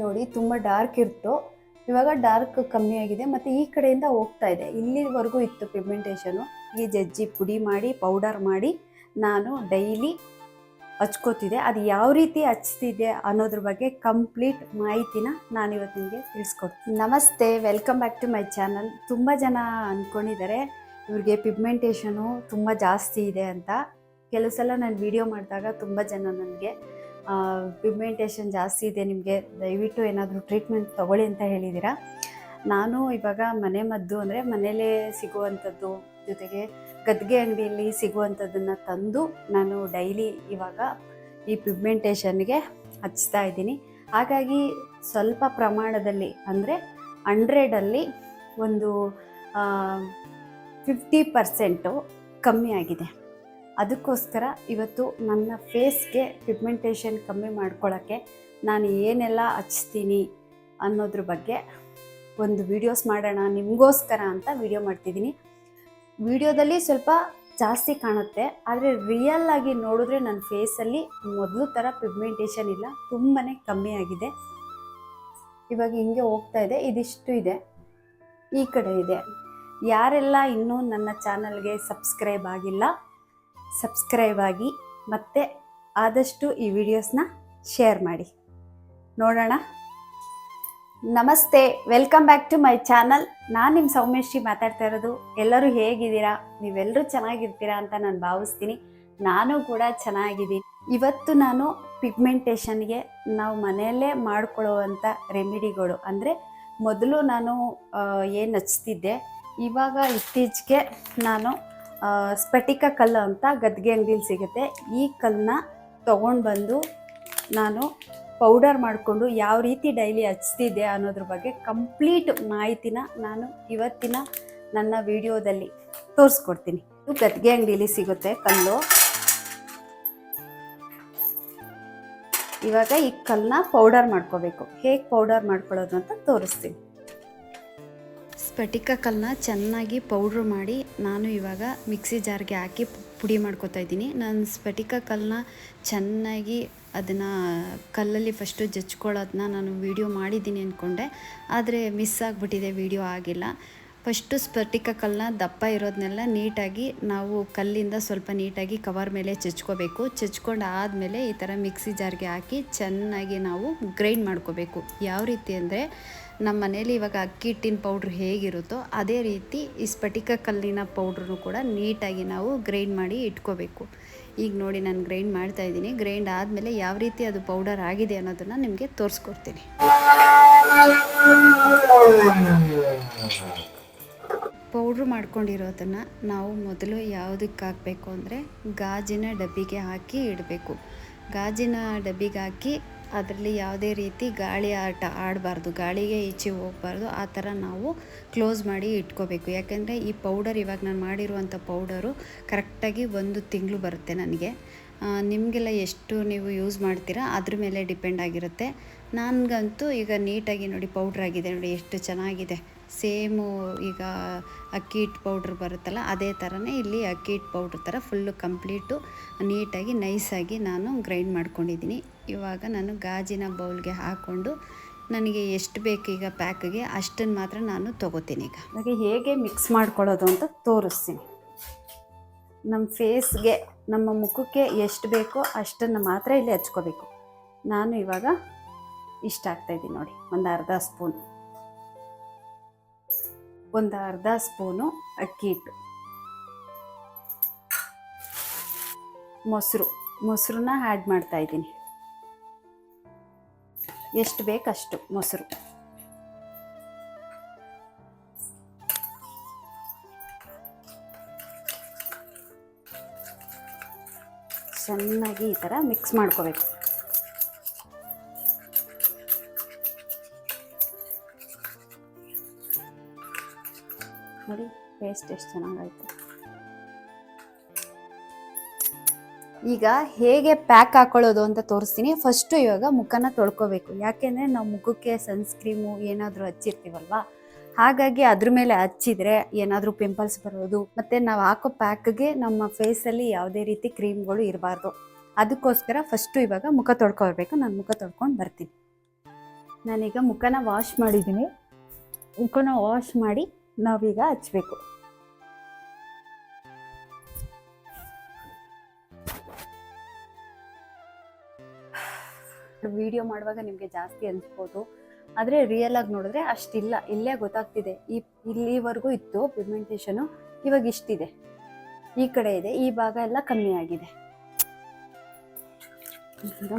ನೋಡಿ, ತುಂಬ ಡಾರ್ಕ್ ಇತ್ತು ಇವಾಗ ಡಾರ್ಕ್ ಕಮ್ಮಿ ಆಗಿದೆ. ಮತ್ತು ಈ ಕಡೆಯಿಂದ ಹೋಗ್ತಾ ಇದೆ. ಇಲ್ಲಿವರೆಗೂ ಇತ್ತು ಪಿಗ್ಮೆಂಟೇಷನು ಈ ಜಜ್ಜಿ ಪುಡಿ ಮಾಡಿ ಪೌಡರ್ ಮಾಡಿ ನಾನು ಡೈಲಿ ಹಚ್ಕೋತಿದ್ದೆ. ಅದು ಯಾವ ರೀತಿ ಹಚ್ತಿದೆ ಅನ್ನೋದ್ರ ಬಗ್ಗೆ ಕಂಪ್ಲೀಟ್ ಮಾಹಿತಿನ ನಾನು ಇವತ್ತು ನಿಮಗೆ ತಿಳಿಸ್ಕೊಡ್ತೀನಿ. ನಮಸ್ತೆ welcome back to my channel ತುಂಬ ಜನ ಅಂದ್ಕೊಂಡಿದ್ದಾರೆ, ಇವ್ರಿಗೆ ಪಿಗ್ಮೆಂಟೇಷನು ತುಂಬ ಜಾಸ್ತಿ ಇದೆ ಅಂತ. ಕೆಲವು ಸಲ ನಾನು ವಿಡಿಯೋ ಮಾಡಿದಾಗ ತುಂಬ ಜನ ನನಗೆ ಪಿಗ್ಮೆಂಟೇಷನ್ ಜಾಸ್ತಿ ಇದೆ, ನಿಮಗೆ ದಯವಿಟ್ಟು ಏನಾದರೂ ಟ್ರೀಟ್ಮೆಂಟ್ ತಗೊಳ್ಳಿ ಅಂತ ಹೇಳಿದ್ದೀರಾ ನಾನು ಇವಾಗ ಮನೆ ಮದ್ದು ಅಂದರೆ ಮನೇಲೇ ಸಿಗುವಂಥದ್ದು, ಜೊತೆಗೆ ಗದ್ಗೆ ಅಂಗಡಿಯಲ್ಲಿ ಸಿಗುವಂಥದ್ದನ್ನು ತಂದು ನಾನು ಡೈಲಿ ಇವಾಗ ಈ ಪಿಗ್ಮೆಂಟೇಷನ್ಗೆ ಹಚ್ತಾ ಇದ್ದೀನಿ. ಹಾಗಾಗಿ ಸ್ವಲ್ಪ ಪ್ರಮಾಣದಲ್ಲಿ ಅಂದರೆ ಹಂಡ್ರೆಡಲ್ಲಿ ಒಂದು ಫಿಫ್ಟಿ ಪರ್ಸೆಂಟು ಕಮ್ಮಿ ಆಗಿದೆ. ಅದಕ್ಕೋಸ್ಕರ ಇವತ್ತು ನನ್ನ ಫೇಸ್ಗೆ ಪಿಗ್ಮೆಂಟೇಷನ್ ಕಮ್ಮಿ ಮಾಡ್ಕೊಳ್ಳೋಕ್ಕೆ ನಾನು ಏನೆಲ್ಲ ಹಚ್ತೀನಿ ಅನ್ನೋದ್ರ ಬಗ್ಗೆ ಒಂದು ವಿಡಿಯೋಸ್ ಮಾಡೋಣ, ನಿಮಗೋಸ್ಕರ ಅಂತ ವಿಡಿಯೋ ಮಾಡ್ತಿದ್ದೀನಿ. ವಿಡಿಯೋದಲ್ಲಿ ಸ್ವಲ್ಪ ಜಾಸ್ತಿ ಕಾಣುತ್ತೆ, ಆದರೆ ರಿಯಲ್ ಆಗಿ ನೋಡಿದ್ರೆ ನನ್ನ ಫೇಸಲ್ಲಿ ಮೊದಲು ಥರ ಪಿಗ್ಮೆಂಟೇಷನ್ ಇಲ್ಲ ತುಂಬಾ ಕಮ್ಮಿ ಆಗಿದೆ. ಇವಾಗ ಹಿಂಗೆ ಹೋಗ್ತಾ ಇದೆ, ಇದಿಷ್ಟು ಇದೆ. ಈ ಕಡೆ ಇದೆ. ಯಾರೆಲ್ಲ ಇನ್ನೂ ನನ್ನ ಚಾನಲ್ಗೆ ಸಬ್ಸ್ಕ್ರೈಬ್ ಆಗಿಲ್ಲ ಸಬ್ಸ್ಕ್ರೈಬ್ ಆಗಿ ಮತ್ತು ಆದಷ್ಟು ಈ ವಿಡಿಯೋಸ್ನ ಶೇರ್ ಮಾಡಿ. ನೋಡೋಣ. ನಮಸ್ತೆ, welcome back to my channel. ನಾನು ನಿಮ್ಮ ಸೌಮ್ಯಶ್ರೀ ಮಾತಾಡ್ತಾ ಇರೋದು. ಎಲ್ಲರೂ ಹೇಗಿದ್ದೀರಾ? ನೀವೆಲ್ಲರೂ ಚೆನ್ನಾಗಿರ್ತೀರಾ ಅಂತ ನಾನು ಭಾವಿಸ್ತೀನಿ. ನಾನು ಕೂಡ ಚೆನ್ನಾಗಿದ್ದೀನಿ. ಇವತ್ತು ನಾನು ಪಿಗ್ಮೆಂಟೇಷನ್ಗೆ ನಾವು ಮನೆಯಲ್ಲೇ ಮಾಡ್ಕೊಳ್ಳುವಂಥ ರೆಮಿಡಿಗಳು. ಅಂದರೆ ಮೊದಲು ನಾನು ಏನು ಹಚ್ತಿದ್ದೆ ಇವಾಗ ಇತ್ತೀಚೆಗೆ ನಾನು ಸ್ಫಟಿಕ ಕಲ್ಲು ಅಂತ ಗದ್ಗೆ ಅಂಗಡಿಲಿ ಸಿಗುತ್ತೆ. ಈ ಕಲ್ಲನ್ನ ತೊಗೊಂಡು ಬಂದು ನಾನು ಪೌಡರ್ ಮಾಡಿಕೊಂಡು ಯಾವ ರೀತಿ ಡೈಲಿ ಹಚ್ತಿದ್ದೆ ಅನ್ನೋದ್ರ ಬಗ್ಗೆ ಕಂಪ್ಲೀಟ್ ಮಾಹಿತಿನ ನಾನು ಇವತ್ತಿನ ನನ್ನ ವಿಡಿಯೋದಲ್ಲಿ ತೋರಿಸ್ಕೊಡ್ತೀನಿ. ಇದು ಗದ್ಗೆ ಅಂಗಡಿಲಿ ಸಿಗುತ್ತೆ ಕಲ್ಲು. ಇವಾಗ ಈ ಕಲ್ಲನ್ನ ಪೌಡರ್ ಮಾಡ್ಕೋಬೇಕು. ಹೇಗೆ ಪೌಡರ್ ಮಾಡ್ಕೊಳ್ಳೋದು ಅಂತ ತೋರಿಸ್ತೀನಿ. ಸ್ಫಟಿಕ ಕಲ್ಲನ್ನ ಚೆನ್ನಾಗಿ ಪೌಡ್ರ್ ಮಾಡಿ ನಾನು ಇವಾಗ ಮಿಕ್ಸಿ ಜಾರ್ಗೆ ಹಾಕಿ ಪುಡಿ ಮಾಡ್ಕೊತಾ ಇದ್ದೀನಿ. ನಾನು ಸ್ಫಟಿಕ ಕಲ್ಲನ್ನ ಚೆನ್ನಾಗಿ ಅದನ್ನು ಕಲ್ಲಲ್ಲಿ ಫಸ್ಟು ಜಚ್ಕೊಳ್ಳೋದನ್ನ ನಾನು ವಿಡಿಯೋ ಮಾಡಿದ್ದೀನಿ ಅಂದ್ಕೊಂಡೆ ಆದರೆ ಮಿಸ್ ಆಗಿಬಿಟ್ಟಿದೆ ವಿಡಿಯೋ ಆಗಿಲ್ಲ. ಫಸ್ಟು ಸ್ಫಟಿಕ ಕಲ್ಲನ್ನ ದಪ್ಪ ಇರೋದನ್ನೆಲ್ಲ ನೀಟಾಗಿ ನಾವು ಕಲ್ಲಿಂದ ಸ್ವಲ್ಪ ನೀಟಾಗಿ ಕವರ್ ಮೇಲೆ ಚಚ್ಕೋಬೇಕು ಚಚ್ಕೊಂಡು ಆದಮೇಲೆ ಈ ಥರ ಮಿಕ್ಸಿ ಜಾರ್ಗೆ ಹಾಕಿ ಚೆನ್ನಾಗಿ ನಾವು ಗ್ರೈಂಡ್ ಮಾಡ್ಕೋಬೇಕು. ಯಾವ ರೀತಿ ಅಂದರೆ ನಮ್ಮ ಮನೇಲಿ ಇವಾಗ ಅಕ್ಕಿ ಹಿಟ್ಟಿನ ಪೌಡ್ರ್ ಹೇಗಿರುತ್ತೋ ಅದೇ ರೀತಿ ಈ ಸ್ಫಟಿಕ ಕಲ್ಲಿನ ಪೌಡ್ರನ್ನು ಕೂಡ ನೀಟಾಗಿ ನಾವು ಗ್ರೈಂಡ್ ಮಾಡಿ ಇಟ್ಕೋಬೇಕು. ಈಗ ನೋಡಿ ನಾನು ಗ್ರೈಂಡ್ ಮಾಡ್ತಾ ಇದ್ದೀನಿ. ಗ್ರೈಂಡ್ ಆದಮೇಲೆ ಯಾವ ರೀತಿ ಅದು ಪೌಡರ್ ಆಗಿದೆ ಅನ್ನೋದನ್ನು ನಿಮಗೆ ತೋರಿಸ್ಕೊಡ್ತೀನಿ. ಪೌಡ್ರ್ ಮಾಡ್ಕೊಂಡಿರೋದನ್ನು ನಾವು ಮೊದಲು ಯಾವುದಕ್ಕೆ ಹಾಕಬೇಕು ಅಂದರೆ ಗಾಜಿನ ಡಬ್ಬಿಗೆ ಹಾಕಿ ಇಡಬೇಕು. ಗಾಜಿನ ಡಬ್ಬಿಗೆ ಹಾಕಿ ಅದರಲ್ಲಿ ಯಾವುದೇ ರೀತಿ ಗಾಳಿ ಆಟ ಆಡಬಾರ್ದು, ಗಾಳಿಗೆ ಈಚೆ ಹೋಗಬಾರ್ದು, ಆ ಥರ ನಾವು ಕ್ಲೋಸ್ ಮಾಡಿ ಇಟ್ಕೋಬೇಕು. ಯಾಕೆಂದರೆ ಈ ಪೌಡರ್ ಇವಾಗ ನಾನು ಮಾಡಿರುವಂಥ ಪೌಡರು ಕರೆಕ್ಟಾಗಿ ಒಂದು ತಿಂಗಳು ಬರುತ್ತೆ ನನಗೆ. ನಿಮಗೆಲ್ಲ ಎಷ್ಟು ನೀವು ಯೂಸ್ ಮಾಡ್ತೀರಾ ಅದ್ರ ಮೇಲೆ ಡಿಪೆಂಡ್ ಆಗಿರುತ್ತೆ. ನನಗಂತೂ ಈಗ ನೀಟಾಗಿ ನೋಡಿ ಪೌಡ್ರ್ ಆಗಿದೆ ನೋಡಿ, ಎಷ್ಟು ಚೆನ್ನಾಗಿದೆ. ಸೇಮು ಈಗ ಅಕ್ಕಿ ಹಿಟ್ಟು ಪೌಡ್ರ್ ಬರುತ್ತಲ್ಲ, ಅದೇ ಥರನೇ ಇಲ್ಲಿ ಅಕ್ಕಿ ಹಿಟ್ಟು ಪೌಡ್ರ್ ಥರ ಫುಲ್ಲು ಕಂಪ್ಲೀಟು ನೀಟಾಗಿ ನೈಸಾಗಿ ನಾನು ಗ್ರೈಂಡ್ ಮಾಡ್ಕೊಂಡಿದ್ದೀನಿ. ಇವಾಗ ನಾನು ಗಾಜಿನ ಬೌಲ್ಗೆ ಹಾಕ್ಕೊಂಡು ನನಗೆ ಎಷ್ಟು ಬೇಕು ಈಗ ಪ್ಯಾಕ್ಗೆ ಅಷ್ಟನ್ನು ಮಾತ್ರ ನಾನು ತೊಗೋತೀನಿ ಈಗ. ಹಾಗೆ ಹೇಗೆ ಮಿಕ್ಸ್ ಮಾಡ್ಕೊಳ್ಳೋದು ಅಂತ ತೋರಿಸ್ತೀನಿ. ನಮ್ಮ ಫೇಸ್ಗೆ ನಮ್ಮ ಮುಖಕ್ಕೆ ಎಷ್ಟು ಬೇಕೋ ಅಷ್ಟನ್ನು ಮಾತ್ರ ಇಲ್ಲಿ ಹಚ್ಕೋಬೇಕು. ನಾನು ಇವಾಗ ಇಷ್ಟ ಆಗ್ತಾಯಿದ್ದೀನಿ ನೋಡಿ, ಒಂದು ಅರ್ಧ ಸ್ಪೂನ್ ಒಂದು ಅರ್ಧ ಸ್ಪೂನು ಅಕ್ಕಿ ಹಿಟ್ಟು. ಮೊಸರು, ಮೊಸರನ್ನ ಆ್ಯಡ್ ಮಾಡ್ತಾ ಇದ್ದೀನಿ. ಎಷ್ಟು ಬೇಕಷ್ಟು ಮೊಸರು. ಚೆನ್ನಾಗಿ ಈ ಥರ ಮಿಕ್ಸ್ ಮಾಡ್ಕೋಬೇಕು. ಟೇಸ್ಟ್ ಎಷ್ಟು ಚೆನ್ನಾಗಾಯ್ತು. ಈಗ ಹೇಗೆ ಪ್ಯಾಕ್ ಹಾಕೊಳ್ಳೋದು ಅಂತ ತೋರಿಸ್ತೀನಿ. ಫಸ್ಟು ಇವಾಗ ಮುಖನ ತೊಳ್ಕೋಬೇಕು. ಯಾಕೆಂದರೆ ನಾವು ಮುಖಕ್ಕೆ ಸನ್ಸ್ಕ್ರೀಮು ಏನಾದರೂ ಹಚ್ಚಿರ್ತೀವಲ್ವಾ? ಹಾಗಾಗಿ ಅದ್ರ ಮೇಲೆ ಹಚ್ಚಿದ್ರೆ ಏನಾದರೂ ಪಿಂಪಲ್ಸ್ ಬರೋದು. ಮತ್ತು ನಾವು ಹಾಕೋ ಪ್ಯಾಕ್ಗೆ ನಮ್ಮ ಫೇಸಲ್ಲಿ ಯಾವುದೇ ರೀತಿ ಕ್ರೀಮ್ಗಳು ಇರಬಾರ್ದು. ಅದಕ್ಕೋಸ್ಕರ ಫಸ್ಟು ಇವಾಗ ಮುಖ ತೊಳ್ಕೊಬೇಕು. ನಾನು ಮುಖ ತೊಳ್ಕೊಂಡು ಬರ್ತೀನಿ. ನಾನೀಗ ಮುಖನ ವಾಶ್ ಮಾಡಿದ್ದೀನಿ. ಮುಖನ ವಾಶ್ ಮಾಡಿ ನಾವೀಗ ಹಚ್ಚಬೇಕು ವಿಡಿಯೋ ಮಾಡುವಾಗ ನಿಮಗೆ ಜಾಸ್ತಿ ಅನಿಸ್ಬೋದು. ಆದರೆ ರಿಯಲ್ ಆಗಿ ನೋಡಿದ್ರೆ ಅಷ್ಟಿಲ್ಲ. ಇಲ್ಲೇ ಗೊತ್ತಾಗ್ತಿದೆ. ಈ ಇಲ್ಲಿವರೆಗೂ ಇತ್ತು ಪಿಗ್ಮೆಂಟೇಷನು ಇವಾಗ ಇಷ್ಟಿದೆ. ಈ ಕಡೆ ಇದೆ. ಈ ಭಾಗ ಎಲ್ಲ ಕಮ್ಮಿ ಆಗಿದೆ.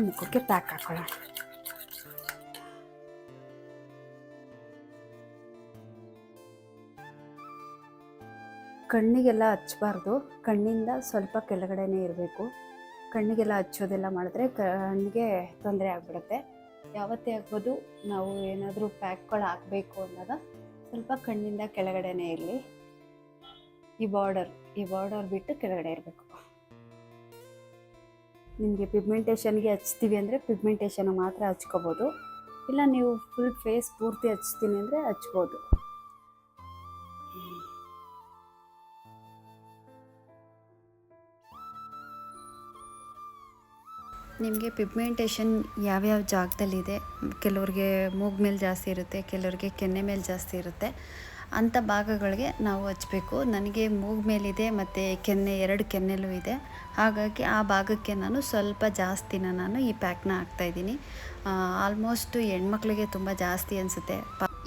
ಮುಖಕ್ಕೆ ಪ್ಯಾಕ್ ಹಾಕೊಳ್ಳೋಣ. ಕಣ್ಣಿಗೆಲ್ಲ ಹಚ್ಚಬಾರ್ದು. ಕಣ್ಣಿಂದ ಸ್ವಲ್ಪ ಕೆಳಗಡೆನೇ ಇರಬೇಕು. ಕಣ್ಣಿಗೆಲ್ಲ ಹಚ್ಚೋದೆಲ್ಲ ಮಾಡಿದ್ರೆ ಕಣ್ಣಿಗೆ ತೊಂದರೆ ಆಗಿಬಿಡುತ್ತೆ. ಯಾವತ್ತೇ ಆಗ್ಬೋದು ನಾವು ಏನಾದರೂ ಪ್ಯಾಕ್ಗಳು ಹಾಕಬೇಕು ಅನ್ನೋದು ಸ್ವಲ್ಪ ಕಣ್ಣಿಂದ ಕೆಳಗಡೆನೇ ಇರಲಿ. ಈ ಬಾರ್ಡರ್ ಈ ಬಾರ್ಡರ್ ಬಿಟ್ಟು ಕೆಳಗಡೆ ಇರಬೇಕು. ನಿಮಗೆ ಪಿಗ್ಮೆಂಟೇಷನ್ಗೆ ಹಚ್ತೀವಿ ಅಂದರೆ ಪಿಗ್ಮೆಂಟೇಷನ್ ಮಾತ್ರ ಹಚ್ಕೋಬೋದು. ಇಲ್ಲ ನೀವು ಫುಲ್ ಫೇಸ್ ಪೂರ್ತಿ ಹಚ್ತೀನಿ ಅಂದರೆ ಹಚ್ಬೋದು. ನಿಮಗೆ ಪಿಗ್ಮೆಂಟೇಷನ್ ಯಾವ್ಯಾವ ಜಾಗದಲ್ಲಿದೆ? ಕೆಲವ್ರಿಗೆ ಮೂಗ್ ಮೇಲೆ ಜಾಸ್ತಿ ಇರುತ್ತೆ, ಕೆಲವ್ರಿಗೆ ಕೆನ್ನೆ ಮೇಲೆ ಜಾಸ್ತಿ ಇರುತ್ತೆ. ಅಂಥ ಭಾಗಗಳಿಗೆ ನಾವು ಹಚ್ಚಬೇಕು ನನಗೆ ಮೂಗ್ ಮೇಲಿದೆ ಮತ್ತು ಕೆನ್ನೆ, ಎರಡು ಕೆನ್ನೆಲೂ ಇದೆ. ಹಾಗಾಗಿ ಆ ಭಾಗಕ್ಕೆ ನಾನು ಸ್ವಲ್ಪ ಜಾಸ್ತಿನ ನಾನು ಈ ಪ್ಯಾಕ್ನ ಹಾಕ್ತಾಯಿದ್ದೀನಿ ಆಲ್ಮೋಸ್ಟ್ ಹೆಣ್ಮಕ್ಳಿಗೆ ತುಂಬ ಜಾಸ್ತಿ ಅನಿಸುತ್ತೆ.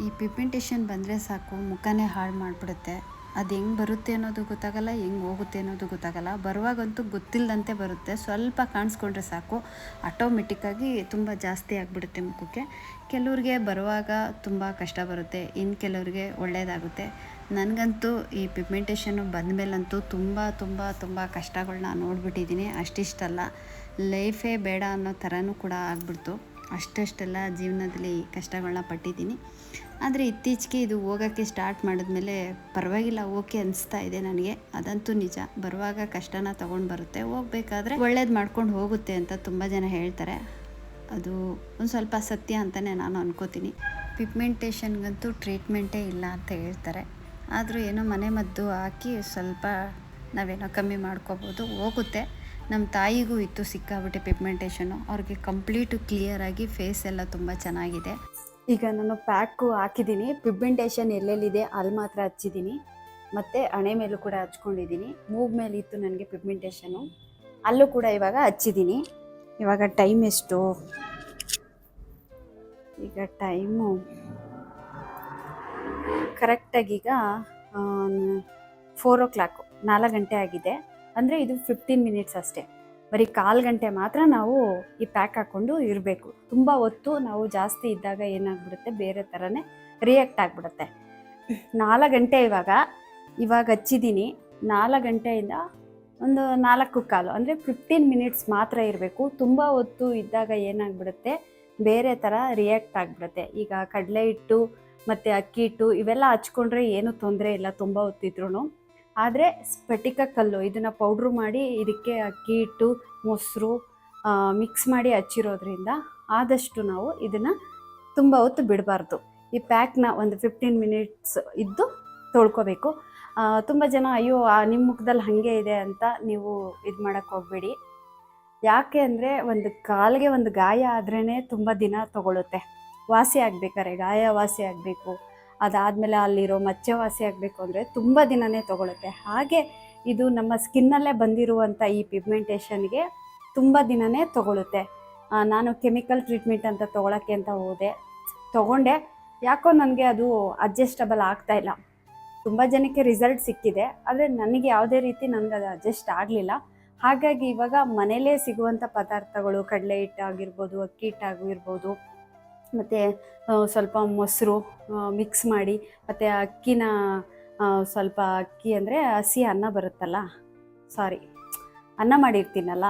ಈ ಪಿಗ್ಮೆಂಟೇಷನ್ ಬಂದರೆ ಸಾಕು, ಮುಖನೇ ಹಾಳು ಮಾಡಿಬಿಡುತ್ತೆ. ಅದು ಹೆಂಗೆ ಬರುತ್ತೆ ಅನ್ನೋದು ಗೊತ್ತಾಗಲ್ಲ, ಹೆಂಗೆ ಹೋಗುತ್ತೆ ಅನ್ನೋದು ಗೊತ್ತಾಗಲ್ಲ. ಬರುವಾಗಂತೂ ಗೊತ್ತಿಲ್ಲದಂತೆ ಬರುತ್ತೆ. ಸ್ವಲ್ಪ ಕಾಣಿಸ್ಕೊಂಡ್ರೆ ಸಾಕು. ಆಟೋಮೆಟಿಕ್ಕಾಗಿ ತುಂಬ ಜಾಸ್ತಿ ಆಗಿಬಿಡುತ್ತೆ ಮುಖಕ್ಕೆ. ಕೆಲವ್ರಿಗೆ ಬರುವಾಗ ತುಂಬ ಕಷ್ಟ ಬರುತ್ತೆ. ಇನ್ನು ಕೆಲವ್ರಿಗೆ ಒಳ್ಳೆಯದಾಗುತ್ತೆ ನನಗಂತೂ ಈ ಪಿಗ್ಮೆಂಟೇಷನ್ನು ಬಂದ ಮೇಲಂತೂ ತುಂಬ ತುಂಬ ತುಂಬ ಕಷ್ಟಗಳನ್ನ ನೋಡಿಬಿಟ್ಟಿದ್ದೀನಿ ಅಷ್ಟಿಷ್ಟಲ್ಲ ಲೈಫೇ ಬೇಡ ಅನ್ನೋ ಥರನೂ ಕೂಡ ಆಗ್ಬಿಡ್ತು. ಅಷ್ಟಷ್ಟೆಲ್ಲ ಜೀವನದಲ್ಲಿ ಕಷ್ಟಗಳನ್ನ ಪಟ್ಟಿದ್ದೀನಿ ಆದರೆ ಇತ್ತೀಚೆಗೆ ಇದು ಹೋಗೋಕ್ಕೆ ಸ್ಟಾರ್ಟ್ ಮಾಡಿದ್ಮೇಲೆ ಪರವಾಗಿಲ್ಲ, ಓಕೆ ಅನಿಸ್ತಾ ಇದೆ ನನಗೆ. ಅದಂತೂ ನಿಜ. ಬರುವಾಗ ಕಷ್ಟನ ತೊಗೊಂಡು ಬರುತ್ತೆ. ಹೋಗ್ಬೇಕಾದ್ರೆ ಒಳ್ಳೇದು ಮಾಡ್ಕೊಂಡು ಹೋಗುತ್ತೆ ಅಂತ ತುಂಬ ಜನ ಹೇಳ್ತಾರೆ. ಅದು ಒಂದು ಸ್ವಲ್ಪ ಸತ್ಯ ಅಂತಲೇ ನಾನು ಅಂದ್ಕೋತೀನಿ ಪಿಗ್ಮೆಂಟೇಷನ್ಗಂತೂ ಟ್ರೀಟ್ಮೆಂಟೇ ಇಲ್ಲ ಅಂತ ಹೇಳ್ತಾರೆ. ಆದರೂ ಏನೋ ಮನೆ ಮದ್ದು ಹಾಕಿ ಸ್ವಲ್ಪ ನಾವೇನೋ ಕಮ್ಮಿ ಮಾಡ್ಕೋಬೋದು, ಹೋಗುತ್ತೆ. ನಮ್ಮ ತಾಯಿಗೂ ಇತ್ತು ಸಿಕ್ಕಾಬಿಟ್ಟೆ ಪಿಗ್ಮೆಂಟೇಷನು ಅವ್ರಿಗೆ ಕಂಪ್ಲೀಟು ಕ್ಲಿಯರಾಗಿ ಫೇಸ್ ಎಲ್ಲ ತುಂಬ ಚೆನ್ನಾಗಿದೆ. ಈಗ ನಾನು ಪ್ಯಾಕು ಹಾಕಿದ್ದೀನಿ. ಪಿಗ್ಮೆಂಟೇಷನ್ ಎಲ್ಲೆಲ್ಲಿದೆ ಅಲ್ಲಿ ಮಾತ್ರ ಹಚ್ಚಿದ್ದೀನಿ. ಮತ್ತು ಹಣೆ ಮೇಲೂ ಕೂಡ ಹಚ್ಕೊಂಡಿದ್ದೀನಿ. ಮೂಗ್ ಮೇಲೆ ಇತ್ತು ನನಗೆ ಪಿಗ್ಮೆಂಟೇಷನು ಅಲ್ಲೂ ಕೂಡ ಇವಾಗ ಹಚ್ಚಿದ್ದೀನಿ. ಇವಾಗ ಟೈಮ್ ಎಷ್ಟು? ಈಗ ಟೈಮು ಕರೆಕ್ಟಾಗಿ ಈಗ ಫೋರ್ ಓ ಕ್ಲಾಕು ನಾಲ್ಕು ಗಂಟೆ ಆಗಿದೆ. ಅಂದರೆ ಇದು ಫಿಫ್ಟೀನ್ ಮಿನಿಟ್ಸ್ ಅಷ್ಟೇ. ಬರೀ ಕಾಲು ಗಂಟೆ ಮಾತ್ರ ನಾವು ಈ ಪ್ಯಾಕ್ ಹಾಕ್ಕೊಂಡು ಇರಬೇಕು. ತುಂಬ ಹೊತ್ತು ನಾವು ಜಾಸ್ತಿ ಇದ್ದಾಗ ಏನಾಗ್ಬಿಡುತ್ತೆ? ಬೇರೆ ಥರನೇ ರಿಯಾಕ್ಟ್ ಆಗಿಬಿಡುತ್ತೆ. ನಾಲ್ಕು ಗಂಟೆ ಇವಾಗ ಇವಾಗ ಹಚ್ಚಿದ್ದೀನಿ ನಾಲ್ಕು ಗಂಟೆಯಿಂದ ಒಂದು ನಾಲ್ಕು ಕಾಲು, ಅಂದರೆ ಫಿಫ್ಟೀನ್ ಮಿನಿಟ್ಸ್ ಮಾತ್ರ ಇರಬೇಕು. ತುಂಬ ಹೊತ್ತು ಇದ್ದಾಗ ಏನಾಗ್ಬಿಡುತ್ತೆ? ಬೇರೆ ಥರ ರಿಯಾಕ್ಟ್ ಆಗಿಬಿಡುತ್ತೆ. ಈಗ ಕಡಲೆ ಹಿಟ್ಟು, ಮತ್ತು ಅಕ್ಕಿ ಹಿಟ್ಟು, ಇವೆಲ್ಲ ಹಚ್ಕೊಂಡ್ರೆ ಏನೂ ತೊಂದರೆ ಇಲ್ಲ, ತುಂಬ ಹೊತ್ತಿದ್ರು ಆದರೆ ಸ್ಫಟಿಕ ಕಲ್ಲು, ಇದನ್ನು ಪೌಡ್ರ್ ಮಾಡಿ ಇದಕ್ಕೆ ಅಕ್ಕಿ ಹಿಟ್ಟು, ಮೊಸರು ಮಿಕ್ಸ್ ಮಾಡಿ ಹಚ್ಚಿರೋದ್ರಿಂದ ಆದಷ್ಟು ನಾವು ಇದನ್ನು ತುಂಬ ಹೊತ್ತು ಬಿಡಬಾರ್ದು. ಈ ಪ್ಯಾಕ್ನ ಒಂದು ಫಿಫ್ಟೀನ್ ಮಿನಿಟ್ಸ್ ಇದ್ದು ತೊಳ್ಕೊಬೇಕು. ತುಂಬ ಜನ ಅಯ್ಯೋ ನಿಮ್ಮ ಮುಖದಲ್ಲಿ ಹಾಗೆ ಇದೆ ಅಂತ ನೀವು ಇದು ಮಾಡೋಕ್ಕೆ ಹೋಗಬೇಡಿ. ಯಾಕೆ ಅಂದರೆ ಒಂದು ಕಾಲಿಗೆ ಒಂದು ಗಾಯ ಆದ್ರೇ ತುಂಬ ದಿನ ತಗೊಳುತ್ತೆ. ವಾಸಿ ಆಗಬೇಕಾರೆ ಗಾಯ ವಾಸಿ ಆಗಬೇಕು. ಅದಾದಮೇಲೆ ಅಲ್ಲಿರೋ ಮಚ್ಚೆ ವಾಸಿ ಆಗಬೇಕು ಅಂದರೆ ತುಂಬ ದಿನವೇ ತೊಗೊಳುತ್ತೆ. ಹಾಗೆ ಇದು ನಮ್ಮ ಸ್ಕಿನ್ನಲ್ಲೇ ಬಂದಿರುವಂಥ ಈ ಪಿಗ್ಮೆಂಟೇಷನ್ಗೆ ತುಂಬ ದಿನವೇ ತೊಗೊಳುತ್ತೆ. ನಾನು ಕೆಮಿಕಲ್ ಟ್ರೀಟ್ಮೆಂಟ್ ಅಂತ ತೊಗೊಳಕ್ಕೆ ಅಂತ ಹೋದೆ. ತೊಗೊಂಡೆ. ಯಾಕೋ ನನಗೆ ಅದು ಅಡ್ಜಸ್ಟಬಲ್ ಆಗ್ತಾಯಿಲ್ಲ ತುಂಬ ಜನಕ್ಕೆ ರಿಸಲ್ಟ್ ಸಿಕ್ಕಿದೆ. ಆದರೆ ನನಗೆ ಯಾವುದೇ ರೀತಿ ನನಗೆ ಅದು ಅಡ್ಜಸ್ಟ್ ಆಗಲಿಲ್ಲ. ಹಾಗಾಗಿ ಇವಾಗ ಮನೇಲೇ ಸಿಗುವಂಥ ಪದಾರ್ಥಗಳು, ಕಡಲೆ ಹಿಟ್ಟಾಗಿರ್ಬೋದು, ಅಕ್ಕಿ ಹಿಟ್ಟಾಗಿರ್ಬೋದು ಮತ್ತು ಸ್ವಲ್ಪ ಮೊಸರು ಮಿಕ್ಸ್ ಮಾಡಿ, ಮತ್ತು ಅಕ್ಕಿನ ಸ್ವಲ್ಪ ಅಕ್ಕಿ ಅಂದರೆ ಹಸಿ ಅನ್ನ ಬರುತ್ತಲ್ಲ ಸಾರಿ ಅನ್ನ ಮಾಡಿರ್ತೀನಲ್ಲ,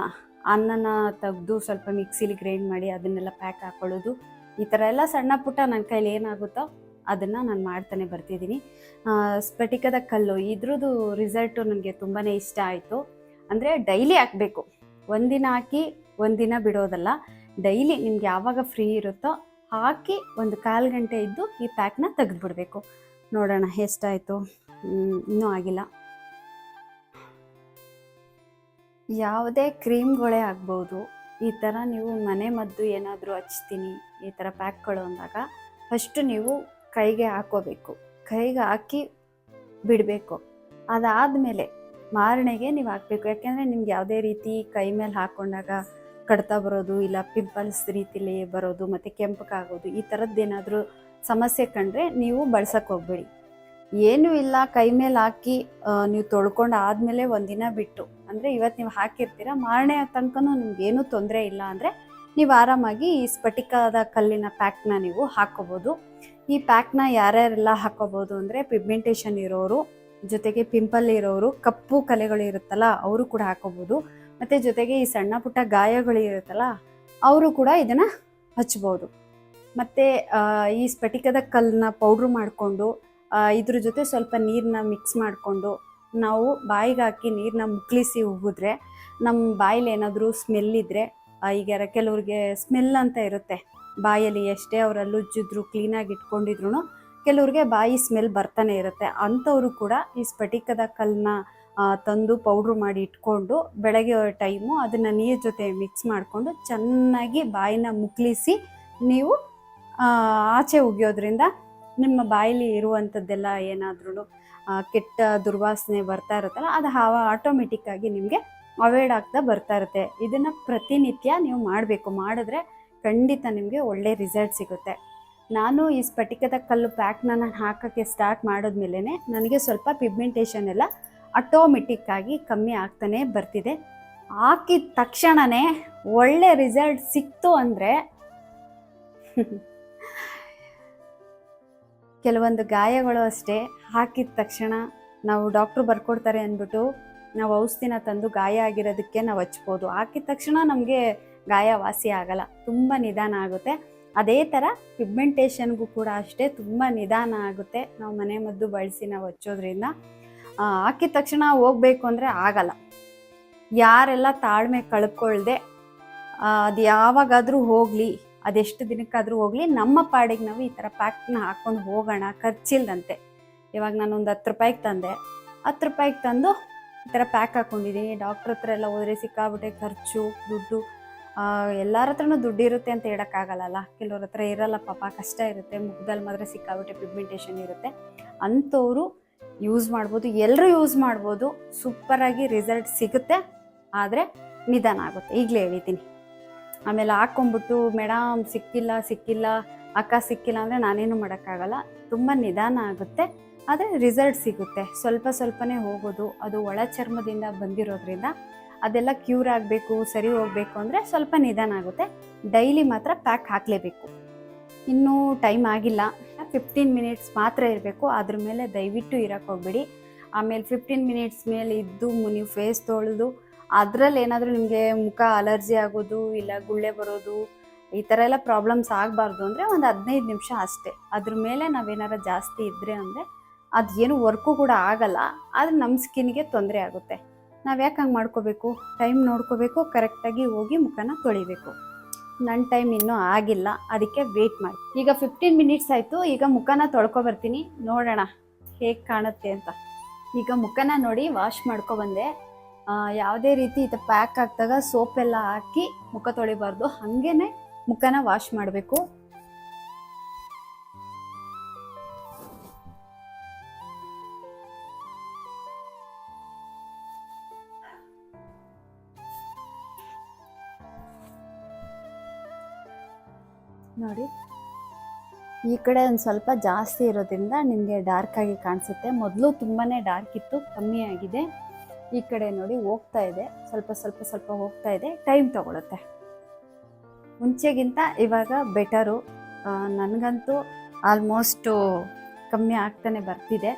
ಅನ್ನನ ತೆಗೆದು ಸ್ವಲ್ಪ ಮಿಕ್ಸಿಲಿ ಗ್ರೈಂಡ್ ಮಾಡಿ ಅದನ್ನೆಲ್ಲ ಪ್ಯಾಕ್ ಹಾಕ್ಕೊಳ್ಳೋದು ಈ ಥರ ಎಲ್ಲ ಸಣ್ಣ ಪುಟ್ಟ ನನ್ನ ಕೈಲಿ ಏನಾಗುತ್ತೋ ಅದನ್ನು ನಾನು ಮಾಡ್ತಾನೆ ಬರ್ತಿದ್ದೀನಿ. ಸ್ಫಟಿಕದ ಕಲ್ಲು, ಇದ್ರದ್ದು ರಿಸಲ್ಟು ನನಗೆ ತುಂಬಾ ಇಷ್ಟ ಆಯಿತು. ಅಂದರೆ ಡೈಲಿ ಹಾಕಬೇಕು. ಒಂದಿನ ಹಾಕಿ ಒಂದಿನ ಬಿಡೋದಲ್ಲ ಡೈಲಿ ನಿಮ್ಗೆ ಯಾವಾಗ ಫ್ರೀ ಇರುತ್ತೋ ಹಾಕಿ ಒಂದು ಕಾಲು ಗಂಟೆ ಇದ್ದು ಈ ಪ್ಯಾಕ್ನ ತೆಗೆದುಬಿಡ್ಬೇಕು. ನೋಡೋಣ, ಎಷ್ಟಾಯಿತು? ಇನ್ನೂ ಆಗಿಲ್ಲ. ಯಾವುದೇ ಕ್ರೀಮ್ಗಳೇ ಆಗ್ಬೋದು. ಈ ಥರ ನೀವು ಮನೆ ಮದ್ದು ಏನಾದರೂ ಹಚ್ತೀನಿ, ಈ ಥರ ಪ್ಯಾಕ್ಗಳು ಅಂದಾಗ ಫಸ್ಟು ನೀವು ಕೈಗೆ ಹಾಕೋಬೇಕು. ಕೈಗೆ ಹಾಕಿ ಬಿಡಬೇಕು. ಅದಾದಮೇಲೆ ಮಾರಣೆಗೆ ನೀವು ಹಾಕಬೇಕು. ಯಾಕೆಂದರೆ ನಿಮ್ಗೆ ಯಾವುದೇ ರೀತಿ ಕೈ ಮೇಲೆ ಹಾಕ್ಕೊಂಡಾಗ ಕಡ್ತಾ ಬರೋದು ಇಲ್ಲ ಪಿಂಪಲ್ಸ್ ರೀತಿಲಿ ಬರೋದು, ಮತ್ತು ಕೆಂಪಕ್ಕಾಗೋದು, ಈ ಥರದ್ದೇನಾದರೂ ಸಮಸ್ಯೆ ಕಂಡ್ರೆ ನೀವು ಬಳಸಕ್ಕೆ ಹೋಗ್ಬೇಡಿ. ಏನೂ ಇಲ್ಲ, ಕೈ ಮೇಲೆ ಹಾಕಿ ನೀವು ತೊಳ್ಕೊಂಡು ಆದಮೇಲೆ ಒಂದಿನ ಬಿಟ್ಟು, ಅಂದರೆ ಇವತ್ತು ನೀವು ಹಾಕಿರ್ತೀರ, ಮಾರನೇ ತನಕನೂ ನಿಮ್ಗೇನೂ ತೊಂದರೆ ಇಲ್ಲ ಅಂದರೆ ನೀವು ಆರಾಮಾಗಿ ಈ ಸ್ಫಟಿಕದ ಕಲ್ಲಿನ ಪ್ಯಾಕ್ನ ನೀವು ಹಾಕೋಬೋದು. ಈ ಪ್ಯಾಕ್ನ ಯಾರ್ಯಾರೆಲ್ಲ ಹಾಕೋಬೋದು ಅಂದರೆ ಪಿಗ್ಮೆಂಟೇಷನ್ ಇರೋರು, ಜೊತೆಗೆ ಪಿಂಪಲ್ ಇರೋರು, ಕಪ್ಪು ಕಲೆಗಳು ಇರುತ್ತಲ್ಲ, ಅವರು ಕೂಡ ಹಾಕೋಬೋದು. ಮತ್ತು ಜೊತೆಗೆ ಈ ಸಣ್ಣ ಪುಟ್ಟ ಗಾಯಗಳು ಇರುತ್ತಲ್ಲ, ಅವರು ಕೂಡ ಇದನ್ನು ಹಚ್ಬೋದು. ಮತ್ತು ಈ ಸ್ಫಟಿಕದ ಕಲ್ಲನ್ನ ಪೌಡ್ರ್ ಮಾಡಿಕೊಂಡು ಇದ್ರ ಜೊತೆ ಸ್ವಲ್ಪ ನೀರನ್ನ ಮಿಕ್ಸ್ ಮಾಡಿಕೊಂಡು, ನಾವು ಬಾಯಿಗೆ ಹಾಕಿ ನೀರನ್ನ ಮುಕ್ಳಿಸಿ ಉಗಿದ್ರೆ ನಮ್ಮ ಬಾಯಲ್ಲಿ ಏನಾದರೂ ಸ್ಮೆಲ್ ಇದ್ದರೆ ಈಗ ಕೆಲವ್ರಿಗೆ ಸ್ಮೆಲ್ ಅಂತ ಇರುತ್ತೆ. ಬಾಯಲ್ಲಿ ಎಷ್ಟೇ ಅವರಲ್ಲಿ ಉಜ್ಜಿದ್ರು ಕ್ಲೀನಾಗಿ ಇಟ್ಕೊಂಡಿದ್ರು ಕೆಲವ್ರಿಗೆ ಬಾಯಿ ಸ್ಮೆಲ್ ಬರ್ತಾನೆ ಇರುತ್ತೆ. ಅಂಥವ್ರು ಕೂಡ ಈ ಸ್ಫಟಿಕದ ಕಲ್ಲನ್ನ ತಂದು ಪೌಡ್ರ್ ಮಾಡಿ ಇಟ್ಕೊಂಡು ಬೆಳಗ್ಗೆ ಟೈಮು ಅದನ್ನು ನೀರು ಜೊತೆ ಮಿಕ್ಸ್ ಮಾಡಿಕೊಂಡು ಚೆನ್ನಾಗಿ ಬಾಯಿನ ಮುಕ್ಲಿಸಿ ನೀವು ಆಚೆ ಉಗಿಯೋದ್ರಿಂದ ನಿಮ್ಮ ಬಾಯಲ್ಲಿ ಇರುವಂಥದ್ದೆಲ್ಲ ಏನಾದ್ರೂ ಕೆಟ್ಟ ದುರ್ವಾಸನೆ ಬರ್ತಾ ಇರುತ್ತಲ್ಲ, ಅದು ಹಾವ ಆಟೋಮೆಟಿಕ್ಕಾಗಿ ನಿಮಗೆ ಅವಾಯ್ಡ್ ಆಗ್ತಾ ಬರ್ತಾ ಇರುತ್ತೆ. ಇದನ್ನು ಪ್ರತಿನಿತ್ಯ ನೀವು ಮಾಡಬೇಕು. ಮಾಡಿದ್ರೆ ಖಂಡಿತ ನಿಮಗೆ ಒಳ್ಳೆ ರಿಸಲ್ಟ್ ಸಿಗುತ್ತೆ. ನಾನು ಈ ಸ್ಫಟಿಕದ ಕಲ್ಲು ಪ್ಯಾಕ್ನ ನಾನು ಹಾಕೋಕ್ಕೆ ಸ್ಟಾರ್ಟ್ ಮಾಡಿದ್ಮೇಲೆ ನನಗೆ ಸ್ವಲ್ಪ ಪಿಗ್ಮೆಂಟೇಷನ್ ಎಲ್ಲ ಆಟೋಮೆಟಿಕ್ಕಾಗಿ ಕಮ್ಮಿ ಆಗ್ತಾನೆ ಬರ್ತಿದೆ. ಹಾಕಿದ ತಕ್ಷಣವೇ ಒಳ್ಳೆ ರಿಸಲ್ಟ್ ಸಿಕ್ತು ಅಂದರೆ ಕೆಲವೊಂದು ಗಾಯಗಳು ಅಷ್ಟೇ. ಹಾಕಿದ ತಕ್ಷಣ ನಾವು ಡಾಕ್ಟ್ರು ಬರ್ಕೊಡ್ತಾರೆ ಅಂದ್ಬಿಟ್ಟು ನಾವು ಔಷಧಿನ ತಂದು ಗಾಯ ಆಗಿರೋದಕ್ಕೆ ನಾವು ಹಚ್ಬೋದು. ಹಾಕಿದ ತಕ್ಷಣ ನಮಗೆ ಗಾಯ ವಾಸಿ ಆಗಲ್ಲ. ತುಂಬ ನಿಧಾನ ಆಗುತ್ತೆ. ಅದೇ ಥರ ಪಿಗ್ಮೆಂಟೇಷನ್ಗೂ ಕೂಡ ಅಷ್ಟೇ ತುಂಬ ನಿಧಾನ ಆಗುತ್ತೆ. ನಾವು ಮನೆ ಮದ್ದು ಬಳಸಿ ನಾವು ಹಚ್ಚೋದ್ರಿಂದ. ಹಾಕಿದ ತಕ್ಷಣ ಹೋಗ್ಬೇಕು ಅಂದರೆ ಆಗಲ್ಲ. ಯಾರೆಲ್ಲ ತಾಳ್ಮೆ ಕಳ್ಕೊಳ್ದೆ ಅದು ಯಾವಾಗಾದರೂ ಹೋಗಲಿ ಅದೆಷ್ಟು ದಿನಕ್ಕಾದರೂ ಹೋಗಲಿ, ನಮ್ಮ ಪಾಡಿಗೆ ನಾವು ಈ ಥರ ಪ್ಯಾಕ್ನ ಹಾಕ್ಕೊಂಡು ಹೋಗೋಣ, ಖರ್ಚಿಲ್ದಂತೆ. ಇವಾಗ ನಾನು ಒಂದು ಹತ್ತು ರೂಪಾಯಿಗೆ ತಂದೆ. ಹತ್ತು ರೂಪಾಯಿಗೆ ತಂದು ಈ ಥರ ಪ್ಯಾಕ್ ಹಾಕ್ಕೊಂಡಿದ್ದೀನಿ ಡಾಕ್ಟ್ರ್ ಹತ್ರ ಎಲ್ಲ ಹೋದರೆ ಸಿಕ್ಕಾಬಿಟ್ಟೆ ಖರ್ಚು, ದುಡ್ಡು. ಎಲ್ಲರ ಹತ್ರನೂ ದುಡ್ಡು ಇರುತ್ತೆ ಅಂತ ಹೇಳೋಕ್ಕಾಗಲ್ಲ ಕೆಲವ್ರ ಹತ್ರ ಇರಲ್ಲ ಪಾಪ, ಕಷ್ಟ ಇರುತ್ತೆ. ಮುಖದಲ್ಲಿ ಮಾತ್ರ ಸಿಕ್ಕಾಬಿಟ್ಟೆ ಪಿಗ್ಮೆಂಟೇಷನ್ ಇರುತ್ತೆ. ಅಂಥವ್ರು ಯೂಸ್ ಮಾಡ್ಬೋದು ಎಲ್ಲರೂ ಯೂಸ್ ಮಾಡ್ಬೋದು ಸೂಪರಾಗಿ ರಿಸಲ್ಟ್ ಸಿಗುತ್ತೆ. ಆದರೆ ನಿಧಾನ ಆಗುತ್ತೆ. ಈಗಲೇ ಹೇಳಿದ್ದೀನಿ. ಆಮೇಲೆ ಹಾಕ್ಕೊಂಬಿಟ್ಟು ಮೇಡಮ್, ಸಿಕ್ಕಿಲ್ಲ ಸಿಕ್ಕಿಲ್ಲ, ಅಕ್ಕ ಸಿಕ್ಕಿಲ್ಲ ಅಂದರೆ ನಾನೇನು ಮಾಡೋಕ್ಕಾಗಲ್ಲ. ತುಂಬ ನಿಧಾನ ಆಗುತ್ತೆ. ಆದರೆ ರಿಸಲ್ಟ್ ಸಿಗುತ್ತೆ. ಸ್ವಲ್ಪ ಸ್ವಲ್ಪನೇ ಹೋಗೋದು, ಅದು ಒಳ ಚರ್ಮದಿಂದ ಬಂದಿರೋದ್ರಿಂದ ಅದೆಲ್ಲ ಕ್ಯೂರ್ ಆಗಬೇಕು, ಸರಿ ಹೋಗಬೇಕು ಅಂದರೆ ಸ್ವಲ್ಪ ನಿಧಾನ ಆಗುತ್ತೆ. ಡೈಲಿ ಮಾತ್ರ ಪ್ಯಾಕ್ ಹಾಕಲೇಬೇಕು. ಇನ್ನೂ ಟೈಮ್ ಆಗಿಲ್ಲ. ಫಿಫ್ಟೀನ್ ಮಿನಿಟ್ಸ್ ಮಾತ್ರ ಇರಬೇಕು. ಅದ್ರ ಮೇಲೆ ದಯವಿಟ್ಟು ಇರೋಕ್ಕೆ ಹೋಗ್ಬೇಡಿ. ಆಮೇಲೆ ಫಿಫ್ಟೀನ್ ಮಿನಿಟ್ಸ್ ಮೇಲೆ ಇದ್ದು ನೀವು ಫೇಸ್ ತೊಳೆದು ಅದರಲ್ಲಿ ಏನಾದರೂ ನಿಮಗೆ ಮುಖ ಅಲರ್ಜಿ ಆಗೋದು ಇಲ್ಲ ಗುಳ್ಳೆ ಬರೋದು ಈ ಥರ ಎಲ್ಲ ಪ್ರಾಬ್ಲಮ್ಸ್ ಆಗಬಾರ್ದು ಅಂದರೆ ಒಂದು ಹದಿನೈದು ನಿಮಿಷ ಅಷ್ಟೇ. ಅದ್ರ ಮೇಲೆ ನಾವೇನಾರ ಜಾಸ್ತಿ ಇದ್ದರೆ ಅಂದರೆ ಏನು ವರ್ಕು ಕೂಡ ಆಗಲ್ಲ. ಆದರೆ ನಮ್ಮ ಸ್ಕಿನ್ಗೆ ತೊಂದರೆ ಆಗುತ್ತೆ. ನಾವು ಯಾಕೆ ಹಂಗೆ ಮಾಡ್ಕೋಬೇಕು? ಟೈಮ್ ನೋಡ್ಕೋಬೇಕು ಕರೆಕ್ಟಾಗಿ ಹೋಗಿ ಮುಖನ ತೊಳಿಬೇಕು. ನನ್ನ ಟೈಮ್ ಇನ್ನೂ ಆಗಿಲ್ಲ ಅದಕ್ಕೆ ವೇಟ್ ಮಾಡಿ. ಈಗ ಫಿಫ್ಟೀನ್ ಮಿನಿಟ್ಸ್ ಆಯಿತು ಈಗ ಮುಖನ ತೊಳ್ಕೊ ಬರ್ತೀನಿ. ನೋಡೋಣ ಹೇಗೆ ಕಾಣುತ್ತೆ ಅಂತ. ಈಗ ಮುಖನ ನೋಡಿ ವಾಶ್ ಮಾಡ್ಕೊ ಬಂದೆ. ಆ, ಯಾವುದೇ ರೀತಿ ಇದು ಪ್ಯಾಕ್ ಹಾಕಿದಾಗ ಸೋಪ್ ಎಲ್ಲ ಹಾಕಿ ಮುಖ ತೊಳಿಬಾರ್ದು. ಹಾಗೇನೆ ಮುಖನ ವಾಶ್ ಮಾಡಬೇಕು. ನೋಡಿ. ಈ ಕಡೆ ಒಂದು ಸ್ವಲ್ಪ ಜಾಸ್ತಿ ಇರೋದ್ರಿಂದ ನಿಮಗೆ ಡಾರ್ಕ್ ಆಗಿ ಕಾಣಿಸುತ್ತೆ. ಮೊದಲು ತುಂಬಾ ಡಾರ್ಕ್ ಇತ್ತು, ಕಮ್ಮಿ ಆಗಿದೆ. ಈ ಕಡೆ ನೋಡಿ ಹೋಗ್ತಾ ಇದೆ. ಸ್ವಲ್ಪ ಸ್ವಲ್ಪ ಸ್ವಲ್ಪ ಹೋಗ್ತಾ ಇದೆ. ಟೈಮ್ ತಗೊಳುತ್ತೆ. ಮುಂಚೆಗಿಂತ ಇವಾಗ ಬೆಟರು ನನಗಂತೂ ಆಲ್ಮೋಸ್ಟು ಕಮ್ಮಿ ಆಗ್ತಾನೆ ಬರ್ತಿದೆ.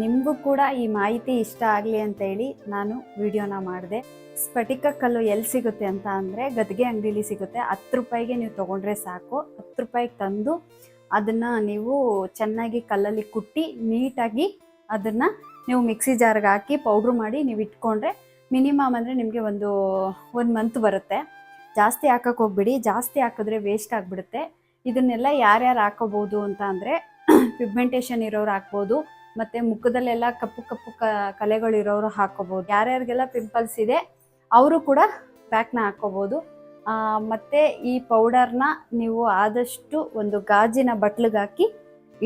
ನಿಮಗೂ ಕೂಡ ಈ ಮಾಹಿತಿ ಇಷ್ಟ ಆಗಲಿ ಅಂತೇಳಿ ನಾನು ವಿಡಿಯೋನ ಮಾಡಿದೆ. ಸ್ಫಟಿಕ ಕಲ್ಲು ಎಲ್ಲಿ ಸಿಗುತ್ತೆ ಅಂತ ಅಂದರೆ ಗದ್ಗೆ ಅಂಗಡಿಲಿ ಸಿಗುತ್ತೆ. ಹತ್ತು ರೂಪಾಯಿಗೆ ನೀವು ತೊಗೊಂಡ್ರೆ ಸಾಕು. ಹತ್ತು ರೂಪಾಯಿಗೆ ತಂದು ಅದನ್ನು ನೀವು ಚೆನ್ನಾಗಿ ಕಲ್ಲಲ್ಲಿ ಕುಟ್ಟಿ ನೀಟಾಗಿ ಅದನ್ನು ನೀವು ಮಿಕ್ಸಿ ಜಾರ್ಗೆ ಹಾಕಿ ಪೌಡ್ರ್ ಮಾಡಿ ನೀವು ಇಟ್ಕೊಂಡ್ರೆ ಮಿನಿಮಮ್ ಅಂದರೆ ನಿಮಗೆ ಒಂದು ಒಂದು ಮಂತ್ ಬರುತ್ತೆ. ಜಾಸ್ತಿ ಹಾಕಕ್ಕೆ ಹೋಗ್ಬಿಡಿ. ಜಾಸ್ತಿ ಹಾಕಿದ್ರೆ ವೇಸ್ಟ್ ಆಗಿಬಿಡುತ್ತೆ. ಇದನ್ನೆಲ್ಲ ಯಾರ್ಯಾರು ಹಾಕೋಬೋದು ಅಂತ ಅಂದರೆ ಪಿಗ್ಮೆಂಟೇಷನ್ ಇರೋರು ಹಾಕ್ಬೋದು. ಮತ್ತು ಮುಖದಲ್ಲೆಲ್ಲ ಕಪ್ಪು ಕಪ್ಪು ಕ ಕಲೆಗಳಿರೋರು ಹಾಕೋಬಹುದು ಯಾರ್ಯಾರಿಗೆಲ್ಲ ಪಿಂಪಲ್ಸ್ ಇದೆ, ಅವರು ಕೂಡ ಪ್ಯಾಕ್ನ ಹಾಕೋಬಹುದು ಮತ್ತೆ ಈ ಪೌಡರ್ನ ನೀವು ಆದಷ್ಟು ಒಂದು ಗಾಜಿನ ಬಟ್ಲಿಗೆ ಹಾಕಿ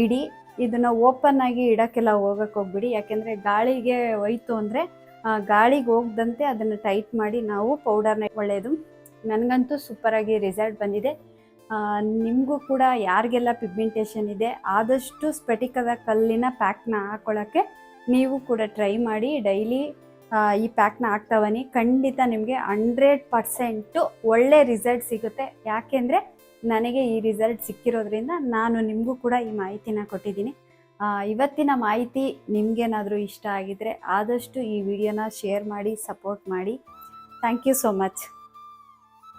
ಇಡಿ. ಇದನ್ನ ಓಪನ್ ಆಗಿ ಇಡೋಕ್ಕೆಲ್ಲ ಹೋಗಕ್ಕೆ ಹೋಗ್ಬಿಡಿ. ಯಾಕೆಂದ್ರೆ ಗಾಳಿಗೆ ಹೋಯ್ತು ಅಂದರೆ ಗಾಳಿಗೆ ಹೋಗ್ದಂತೆ ಅದನ್ನು ಟೈಟ್ ಮಾಡಿ ನಾವು ಪೌಡರ್ನ ಒಳ್ಳೆಯದು ನನಗಂತೂ ಸೂಪರಾಗಿ ರಿಸಲ್ಟ್ ಬಂದಿದೆ. ನಿಮಗೂ ಕೂಡ ಯಾರಿಗೆಲ್ಲ ಪಿಗ್ಮೆಂಟೇಷನ್ ಇದೆ, ಆದಷ್ಟು ಸ್ಫಟಿಕದ ಕಲ್ಲಿನ ಪ್ಯಾಕ್ನ ಹಾಕೊಳ್ಳೋಕ್ಕೆ ನೀವು ಕೂಡ ಟ್ರೈ ಮಾಡಿ ಡೈಲಿ ಈ ಪ್ಯಾಕ್ನ ಹಾಕ್ತಾ ಬನ್ನಿ. ಖಂಡಿತ ನಿಮಗೆ ಹಂಡ್ರೆಡ್ ಪರ್ಸೆಂಟು ಒಳ್ಳೆ ರಿಸಲ್ಟ್ ಸಿಗುತ್ತೆ. ಯಾಕೆಂದರೆ ನನಗೆ ಈ ರಿಸಲ್ಟ್ ಸಿಕ್ಕಿರೋದ್ರಿಂದ ನಾನು ನಿಮಗೂ ಕೂಡ ಈ ಮಾಹಿತಿನ ಕೊಟ್ಟಿದ್ದೀನಿ. ಇವತ್ತಿನ ಮಾಹಿತಿ ನಿಮಗೇನಾದರೂ ಇಷ್ಟ ಆಗಿದ್ರೆ ಆದಷ್ಟು ಈ ವಿಡಿಯೋನ ಶೇರ್ ಮಾಡಿ ಸಪೋರ್ಟ್ ಮಾಡಿ. Thank you so much